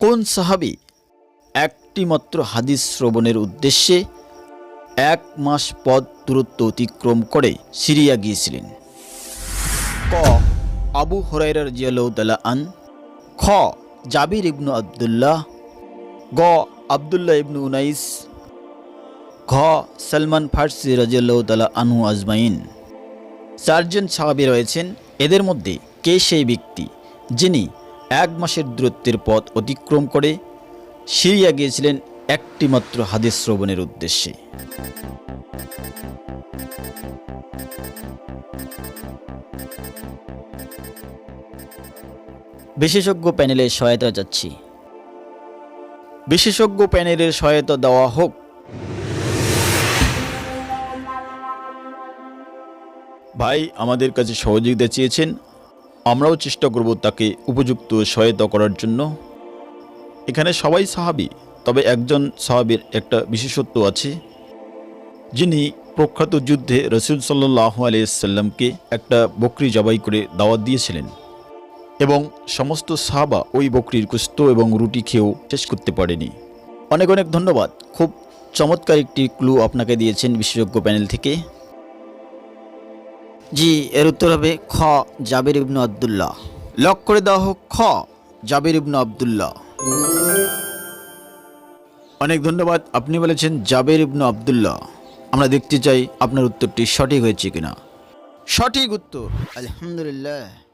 কোন সাহাবি একটিমাত্র হাদিস শ্রবণের উদ্দেশ্যে এক মাস পথ দূরত্ব অতিক্রম করে সিরিয়া গিয়েছিলেন? ক. আবু হরাইরার জিয়ালৌদ্দালা আন খ. জাবির ইবনু আবদুল্লাহ। গ. আবদুল্লাহ ইবনু উনাইস। ঘ. সলমান ফার্সি রাজিয়াল্লাহ আনহু আজমাইন। চারজন সাহাবি রয়েছেন। এদের মধ্যে কে সেই ব্যক্তি যিনি এক মাসের দূরত্বের পথ অতিক্রম করে সিরিয়া গিয়েছিলেন একটিমাত্র হাদিস শ্রবণের উদ্দেশ্যে। বিশেষজ্ঞ প্যানেলের সহায়তা যাচ্ছি বিশেষজ্ঞ প্যানেলের সহায়তা দেওয়া হোক। ভাই, আমাদের কাছে সহযোগিতা চেয়েছেন আমরাও চেষ্টা করব তাকে উপযুক্ত সহায়তা করার জন্য। এখানে সবাই সাহাবি, তবে একজন সাহাবির একটা বিশেষত্ব আছে, যিনি প্রখ্যাত যুদ্ধে রসুল সাল্লাহ আলিয়াল্লামকে একটা বকরি জবাই করে দাওয়াত দিয়েছিলেন এবং সমস্ত সাহাবা ওই বকরির কুস্ত এবং রুটি খেয়েও শেষ করতে পারেনি। অনেক অনেক ধন্যবাদ। খুব চমৎকার একটি ক্লু আপনাকে দিয়েছেন বিশেষজ্ঞ প্যানেল থেকে। জি, এর উত্তর হবে খ, জাবির ইবনু আবদুল্লাহ। লক করে দেওয়া হোক, খ, জাবির ইবন আবদুল্লাহ। অনেক ধন্যবাদ, আপনি বলেছেন জাবির ইবন আবদুল্লাহ। আমরা দেখতে চাই আপনার উত্তরটি সঠিক হয়েছে কিনা। সঠিক উত্তর, আলহামদুলিল্লাহ।